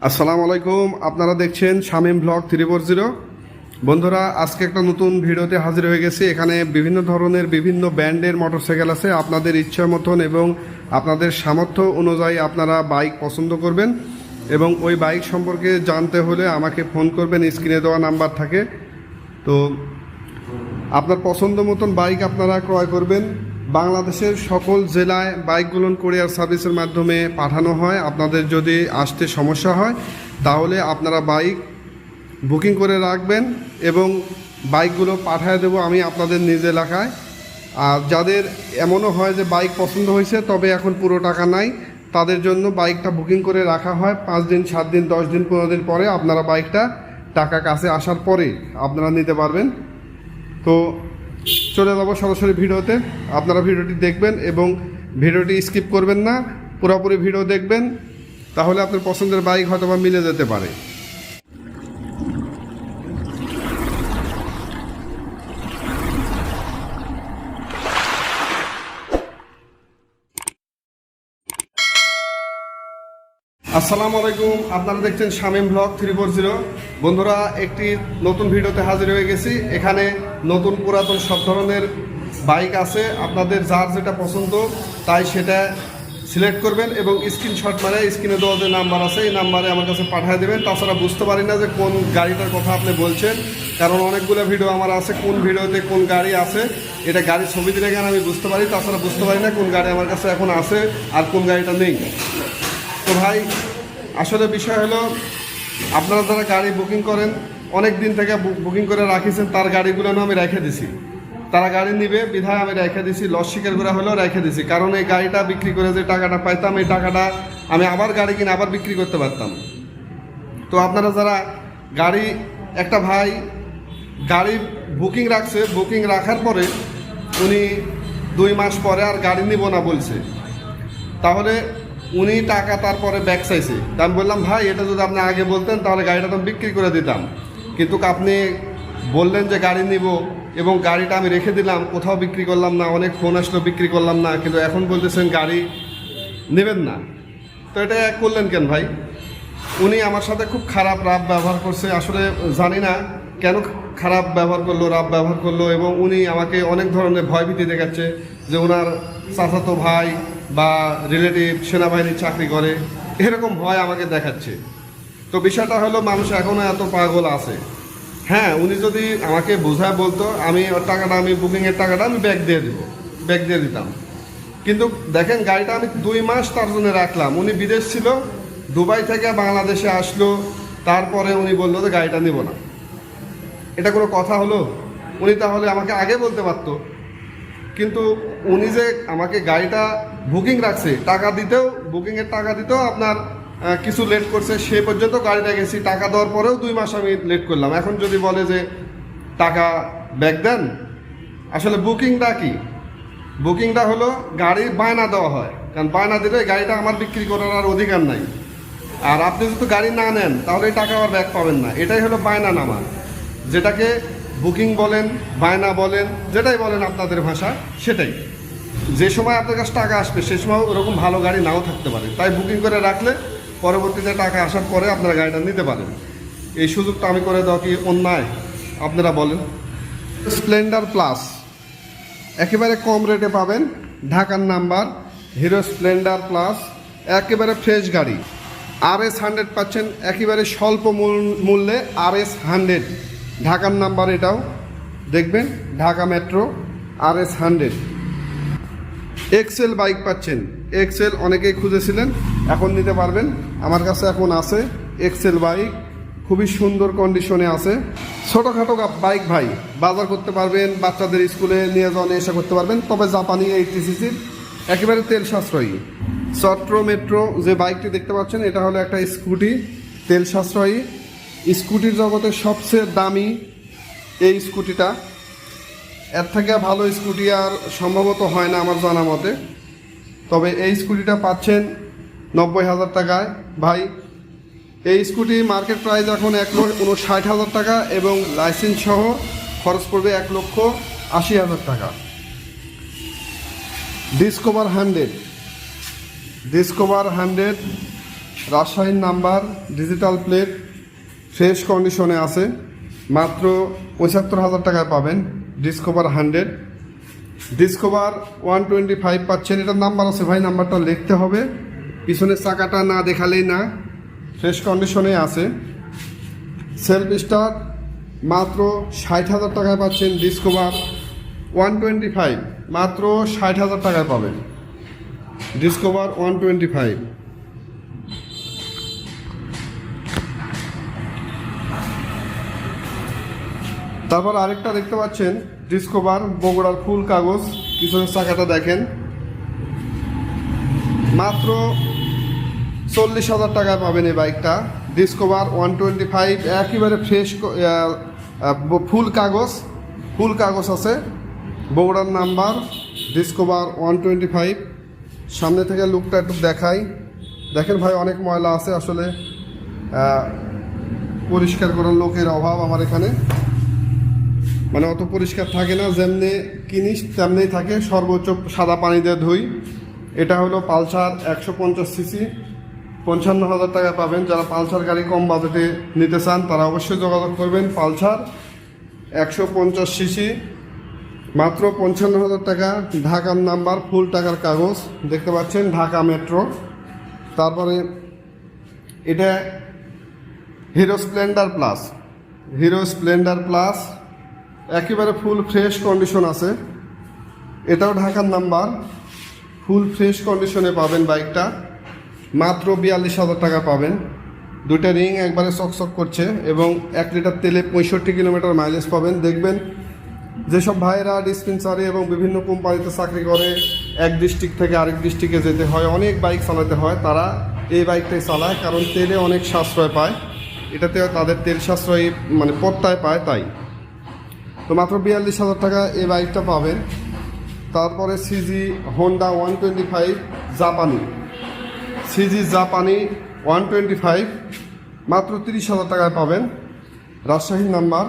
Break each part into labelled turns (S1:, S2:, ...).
S1: আসসালামু আলাইকুম, আপনারা দেখছেন Shamim blog three four zero. বন্ধুরা, আজকে একটা নতুন ভিডিওতে হাজির হয়ে গেছি। এখানে বিভিন্ন ধরনের বিভিন্ন ব্র্যান্ডের মোটরসাইকেল আছে। আপনাদের ইচ্ছা মতন এবং আপনাদের সামর্থ্য অনুযায়ী আপনারা বাইক পছন্দ করবেন এবং ওই বাইক সম্পর্কে জানতে হলে আমাকে ফোন করবেন, স্ক্রিনে দেওয়া নাম্বার থাকে। তো আপনার পছন্দ মতন বাইক আপনারা ক্রয় করবেন। বাংলাদেশের সকল জেলায় বাইকগুলো কোরিয়ার সার্ভিসের মাধ্যমে পাঠানো হয়। আপনাদের যদি আসতে সমস্যা হয়, তাহলে আপনারা বাইক বুকিং করে রাখবেন এবং বাইকগুলো পাঠিয়ে দেবো আমি আপনাদের নিজ এলাকায়। আর যাদের এমনও হয় যে বাইক পছন্দ হয়েছে, তবে এখন পুরো টাকা নাই, তাদের জন্য বাইকটা বুকিং করে রাখা হয়। পাঁচ দিন, সাত দিন, দশ দিন, পনেরো দিন পরে আপনারা বাইকটা টাকা কাছে আসার পরে আপনারা নিতে পারবেন। তো চলে যাব সরাসরি ভিডিওতে। আপনারা ভিডিওটি দেখবেন এবং ভিডিওটি স্কিপ করবেন না, পুরোপুরি ভিডিও দেখবেন, তাহলে আপনার পছন্দের বাইক হয়তো বা মিলে যেতে পারে। আসসালামু আলাইকুম, আপনারা দেখছেন Shamim blog three four zero. বন্ধুরা, একটি নতুন ভিডিওতে হাজির হয়ে গেছি। এখানে নতুন পুরাতন সব ধরনের বাইক আছে, আপনাদের যার যেটা পছন্দ তাই সেটা সিলেক্ট করবেন এবং স্ক্রিনশট মারে স্ক্রিনে দেওয়া যে নাম্বার আছে, এই নাম্বারে আমার কাছে পাঠিয়ে দেবেন। তাছাড়া বুঝতে পারি না যে কোন গাড়িটার কথা আপনি বলছেন, কারণ অনেকগুলো ভিডিও আমার আছে, কোন ভিডিওতে কোন গাড়ি আছে, এটা গাড়ির ছবি দিলে কেন আমি বুঝতে পারি? তাছাড়া বুঝতে পারি না কোন গাড়ি আমার কাছে এখন আছে আর কোন গাড়িটা নেই। তো ভাই, আসলে বিষয় হলো, আপনারা যারা গাড়ি বুকিং করেন, অনেক দিন থেকে বুকিং করে রাখিছেন, তার গাড়িগুলো আমি রেখে দিছি। তারা গাড়ি নিবে, বিধায় আমি রেখে দিছি লস স্বীকার করে হলেও রেখে দিছি। কারণ এই গাড়িটা বিক্রি করে যে টাকাটা পাইতাম, এই টাকাটা আমি আবার গাড়ি কিনে আবার বিক্রি করতে পারতাম। তো আপনারা যারা গাড়ি, একটা ভাই গাড়ি বুকিং রাখছে বুকিং রাখার পরে উনি দুই মাস পরে আর গাড়ি নিব না বলছে। তাহলে উনি টাকা তারপরে ব্যাক চাইছে। তা আমি বললাম, ভাই, এটা যদি আপনি আগে বলতেন, তাহলে গাড়িটা তো বিক্রি করে দিতাম। কিন্তু আপনি বললেন যে গাড়ি নিব এবং গাড়িটা আমি রেখে দিলাম, কোথাও বিক্রি করলাম না, অনেক ফোন আসলো, বিক্রি করলাম না, কিন্তু এখন বলতেছেন গাড়ি নেবেন না। তো এটা করলেন কেন ভাই? উনি আমার সাথে খুব খারাপ রাব ব্যবহার করছে, আসলে জানি না। কেন খারাপ ব্যবহার করল রাব ব্যবহার করল এবং উনি আমাকে অনেক ধরনের ভয়ভীতি দেখাচ্ছে যে ওনার চাচাতো ভাই বা রিলেটিভ সেনাবাহিনীর চাকরি করে। এরকম ভয় আমাকে দেখাচ্ছে। তো বিষয়টা হলো মানুষ এখনও এত পাগল আছে। হ্যাঁ উনি যদি আমাকে বোঝায় বলতো, আমি টাকাটা, আমি বুকিংয়ের টাকাটা আমি ব্যাগ দিয়ে দিব ব্যাগ দিয়ে দিতাম। কিন্তু দেখেন গাড়িটা আমি দুই মাস তার জন্য রাখলাম। উনি বিদেশ ছিল, দুবাই থেকে বাংলাদেশে আসলো, তারপরে উনি বলল যে গাড়িটা নিব না। এটা কোনো কথা হলো? উনি তাহলে আমাকে আগে বলতে পারতো। কিন্তু উনি যে আমাকে গাড়িটা বুকিং রাখছে, টাকা দিতেও, বুকিংয়ের টাকা দিতেও আপনার কিছু লেট করছে, সে পর্যন্ত গাড়িটা গেছি। টাকা দেওয়ার পরেও দুই মাস আমি লেট করলাম। এখন যদি বলে যে টাকা ব্যাক দেন, আসলে বুকিংটা কি? বুকিংটা হলো গাড়ির বায়না দেওয়া হয়। কারণ বায়না দিলে গাড়িটা আমার বিক্রি করার আর অধিকার নাই। আর আপনি যদি গাড়ি না নেন, তাহলে টাকা আর ব্যাক পাবেন না। এটাই হলো বায়না নামা। যেটাকে বুকিং বলেন, বায়না বলেন, যেটাই বলেন আপনাদের ভাষা, সেটাই। যে সময় আপনার কাছে টাকা আসবে, সে সময় ওরকম ভালো গাড়ি নাও থাকতে পারে। তাই বুকিং করে রাখলে পরবর্তীতে টাকা আসার পরে আপনারা গাড়িটা নিতে পারেন। এই সুযোগটা আমি করে দেওয়া কি অন্যায়? আপনারা বলেন। স্প্লেন্ডার প্লাস একেবারে কম রেটে পাবেন। ঢাকার নাম্বার হিরো স্প্লেন্ডার প্লাস একেবারে ফ্রেশ গাড়ি। আর এস হান্ড্রেড পাচ্ছেন। একেবারে স্বল্প মূল- মূল্যে আর এস হান্ড্রেড ঢাকার নাম্বার এটাও। দেখবেন, Dhaka metro R S hundred excel bike পাচ্ছেন। এক্সেল অনেকেই খুঁজেছিলেন, এখন নিতে পারবেন। আমার কাছে এখন আছে এক্সেল বাইক খুবই সুন্দর কন্ডিশনে আছে। ছোটোখাটো বাইক ভাই, বাজার করতে পারবেন, বাচ্চাদের স্কুলে নিয়ে যাওয়া নিয়ে এসে করতে পারবেন। তবে জাপানি এইটটি সিসির একেবারে তেল সাশ্রয়ী। চট্র মেট্রো যে বাইকটি দেখতে পাচ্ছেন, এটা হলো একটা স্কুটি তেল সাশ্রয়ী। স্কুটির জগতে সবচেয়ে দামি এই স্কুটিটা। এর থেকে ভালো স্কুটি আর সম্ভবত হয় না আমার জানা মতে। তবে এই স্কুটিটা পাচ্ছেন নব্বই হাজার টাকায়। ভাই, এই স্কুটি মার্কেট প্রাইস এখন এক লক্ষ উনষাট হাজার টাকা এবং লাইসেন্স সহ খরচ পড়বে এক লক্ষ আশি হাজার টাকা। Discover hundred. ডিসকভার হান্ড্রেড, রাজশাহীর নাম্বার ডিজিটাল প্লেট ফ্রেশ কন্ডিশনে আছে। মাত্র পঁচাত্তর হাজার টাকায় পাবেন Discover hundred Discover one twenty five পাচ্ছেন। এটার নাম্বার আছে ভাই নাম্বারটা লিখতে হবে। পিছনের চাকাটা না দেখালেই না। ফ্রেশ কন্ডিশনে আছে। সেলফ স্টার মাত্র ষাট হাজার টাকায় পাচ্ছেন ডিসকভার ওয়ান টোয়েন্টি ফাইভ মাত্র ষাট হাজার টাকায় পাবেন। ডিসকভার ওয়ান টোয়েন্টি ফাইভ তারপর আরেকটা দেখতে পাচ্ছেন ডিসকভার বগুড়ার ফুল কাগজ পিছনের চাকাটা দেখেন। মাত্র চল্লিশ হাজার টাকায় পাবেন এই বাইকটা। ডিসকভার ওয়ান টোয়েন্টি ফাইভ একেবারে ফ্রেশ ফুল কাগজ ফুল কাগজ আছে। বগুড়ার number Discover one twenty five সামনে থেকে লুকটা একটু দেখাই। দেখেন ভাই, অনেক ময়লা আছে আসলে। পরিষ্কার করার লোকের অভাব আমার এখানে। মানে অত পরিষ্কার থাকে না, যেমনি কিনিস তেমনি থাকে। সর্বোচ্চ সাদা পানি দিয়ে ধুই। এটা হলো পালসার একশো পঞ্চাশ সিসি। পঞ্চান্ন হাজার টাকা পাবেন। যারা পালসার গাড়ি কম বাজেটে নিতে চান, তারা অবশ্যই যোগাযোগ করবেন। পালসার একশো পঞ্চাশ সিসি। মাত্র পঞ্চান্ন হাজার টাকা। ঢাকার নাম্বার, ফুল টাকার কাগজ। দেখতে পাচ্ছেন, ঢাকা মেট্রো। তারপরে এটা Hero Splendor plus. Hero Splendor plus একেবারে ফুল ফ্রেশ কন্ডিশন আছে। এটাও ঢাকার নাম্বার ফুল ফ্রেশ কন্ডিশনে পাবেন বাইকটা মাত্র বিয়াল্লিশ হাজার টাকা পাবেন। দুটা রিং একবারে চকচক করছে এবং এক লিটার তেলে পঁয়ষট্টি কিলোমিটার মাইলেজ পাবেন। দেখবেন যেসব ভাইয়েরা ডিসপেন্সারে এবং বিভিন্ন কোম্পানিতে চাকরি করে, এক ডিস্ট্রিক্ট থেকে আরেক ডিস্ট্রিক্টে যেতে হয়, অনেক বাইক চালাতে হয়, তারা এই বাইকটাই চালায়। কারণ তেলে অনেক সাশ্রয় পায়। এটাতে তাদের তেল সাশ্রয়ী মানে পত্তায় পায়, তাই। তো মাত্র বিয়াল্লিশ হাজার টাকা এই বাইকটা পাবেন। তারপরে CG Honda one twenty five জাপানি। সিজি জাপানি ওয়ান টোয়েন্টি ফাইভ মাত্র তিরিশ হাজার টাকায় পাবেন। রাজশাহীর নাম্বার।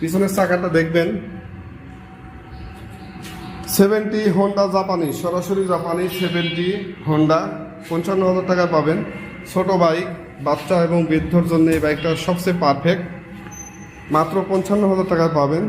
S1: পিছনের চাকাটা দেখবেন। সেভেন্টি হোন্ডা জাপানি, সরাসরি জাপানি সেভেন্টি হোন্ডা পঞ্চান্ন হাজার টাকায় পাবেন। ছোট বাইক, বাচ্চা এবং বৃদ্ধর জন্য এই বাইকটা সবচেয়ে পারফেক্ট মাত্র পঞ্চান্ন হাজার টাকায় পাবেন।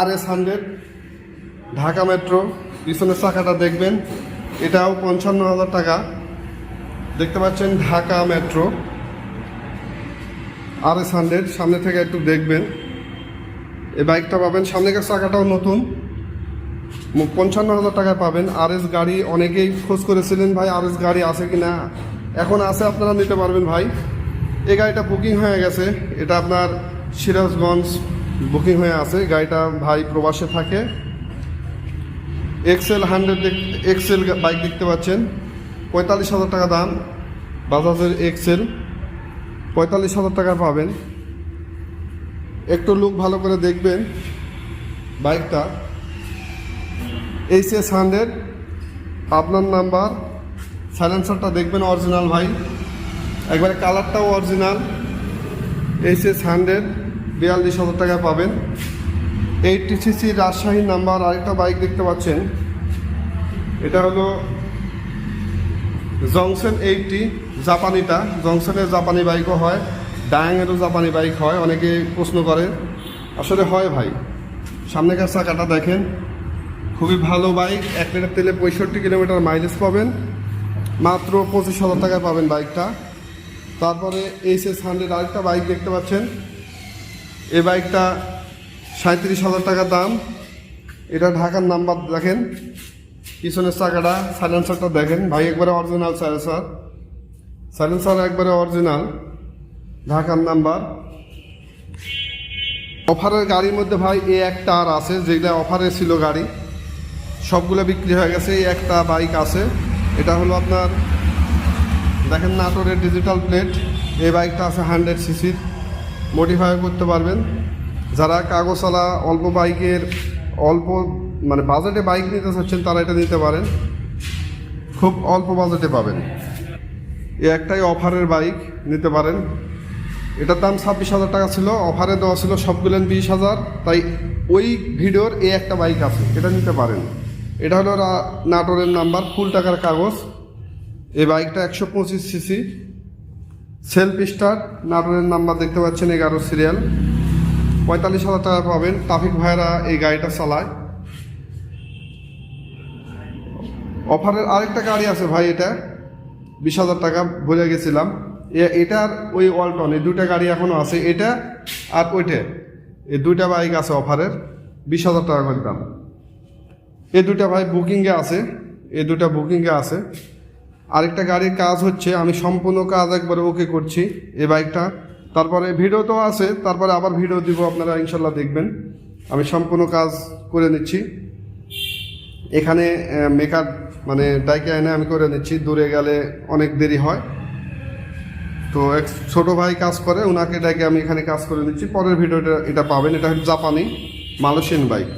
S1: R S hundred Dhaka metro, পিছনের চাকাটা দেখবেন, এটাও পঞ্চান্ন হাজার টাকা। দেখতে পাচ্ছেন Dhaka metro. R S hundred সামনে থেকে একটু দেখবেন। এই বাইকটা পাবেন সামনের চাকাটাও নতুন। পঞ্চান্ন হাজার টাকায় পাবেন। আর এস গাড়ি অনেকেই খোঁজ করেছিলেন, ভাই আর এস গাড়ি আছে কি না এখন আছে, আপনারা নিতে পারবেন, ভাই। এই গাড়িটা বুকিং হয়ে গেছে। এটা আপনার সিরাজগঞ্জ বুকিং হয়ে আছে। গাড়িটা ভাই প্রবাসে থাকে। এক্সেল হান্ড্রেড এক্সেল বাইক দেখতে পাচ্ছেন। পঁয়তাল্লিশ হাজার টাকা দাম। বাজাজের এক্সেল পঁয়তাল্লিশ হাজার টাকা পাবেন। একটু লুক ভালো করে দেখবেন বাইকটা এইচ এস হান্ড্রেড আপনার নাম্বার সাইলেন্সারটা দেখবেন অরিজিনাল ভাই। একবারে কালারটাও অরিজিনাল এইচ এস হান্ড্রেড বিয়াল্লিশ হাজার টাকায় পাবেন। এইটটি সিসি রাজশাহী নাম্বার আরেকটা বাইক দেখতে পাচ্ছেন। এটা হলো জংশন এইটটি, জাপানিটা। জংশনের জাপানি বাইকও হয় ডায়াঙেরও জাপানি বাইক হয় অনেকে প্রশ্ন করে। আসলে হয় ভাই সামনেকার চাকাটা দেখেন। খুবই ভালো বাইক, এক লিটার তেলে পঁয়ষট্টি কিলোমিটার মাইলেজ পাবেন। মাত্র পঁচিশ হাজার টাকায় পাবেন বাইকটা। তারপরে এইচ এস হান্ড্রেড আরেকটা বাইক দেখতে পাচ্ছেন। এই বাইকটা সাঁত্রিশ হাজার টাকা দাম। এটা ঢাকার নাম্বার দেখেন। পিছনের চাকাটা সাইলেন্সারটা দেখেন। ভাই, একবারে অরিজিনাল সাইলেন্সার সাইলেন্সার একবারে অরিজিনাল ঢাকার নাম্বার। অফারের গাড়ির মধ্যে ভাই, এ একটা আর আছে, যেগুলো অফারে ছিল গাড়ি। সবগুলো বিক্রি হয়ে গেছে, এই একটা বাইক আছে। এটা হলো আপনার, দেখেন নাটোরের ডিজিটাল প্লেট এই বাইকটা আছে হান্ড্রেড সিসির মডিফাই করতে পারবেন। যারা কাগজওয়ালা অল্প বাইকের, অল্প মানে বাজেটে বাইক নিতে চাচ্ছেন, তারা এটা নিতে পারেন। খুব অল্প বাজেটে পাবেন। এ একটাই অফারের বাইক নিতে পারেন। এটার দাম ছাব্বিশ হাজার টাকা ছিল অফারে দেওয়া ছিল সবগুলো বিশ হাজার। তাই ওই ভিডিওর এ একটা বাইক আছে, এটা নিতে পারেন। এটা হলো নাটোরের নাম্বার ফুল টাকার কাগজ। এই বাইকটা একশো পঁচিশ সিসি সেলফ স্টার্ট নাটোরের নাম্বার দেখতে পাচ্ছেন এগারো সিরিয়াল পঁয়তাল্লিশ হাজার টাকা পাবেন। ট্রাফিক ভাইরা এই গাড়িটা চালায়। অফারের আরেকটা গাড়ি আছে ভাই এটা। বিশ হাজার টাকা ভরে গেছিলাম। এটার ওই ওয়ালটন, এই দুইটা গাড়ি এখনও আছে। এটা আর ওইটা। এই দুইটা বাইক আছে অফারের। বিশ হাজার টাকা করে দাম। এই দুইটা ভাই বুকিংয়ে আছে। এই দুইটা বুকিংয়ে আছে। আরেকটা গাড়ির কাজ হচ্ছে, আমি সম্পূর্ণ কাজ একবারে ওকে করছি এই বাইকটা। তারপরে ভিডিও তো আছে, তারপরে আবার ভিডিও দিব, আপনারা ইনশাল্লাহ দেখবেন। আমি সম্পূর্ণ কাজ করে নিচ্ছি। এখানে মেকআপ মানে ডাইকে এনে আমি করে নিচ্ছি, দূরে গেলে অনেক দেরি হয়। তো এক ছোটো ভাই কাজ করে ওনাকে ডাইকে আমি এখানে কাজ করে নিচ্ছি। পরের ভিডিওটা এটা পাবেন, এটা হচ্ছে জাপানি, মালয়েশিয়ান বাইক।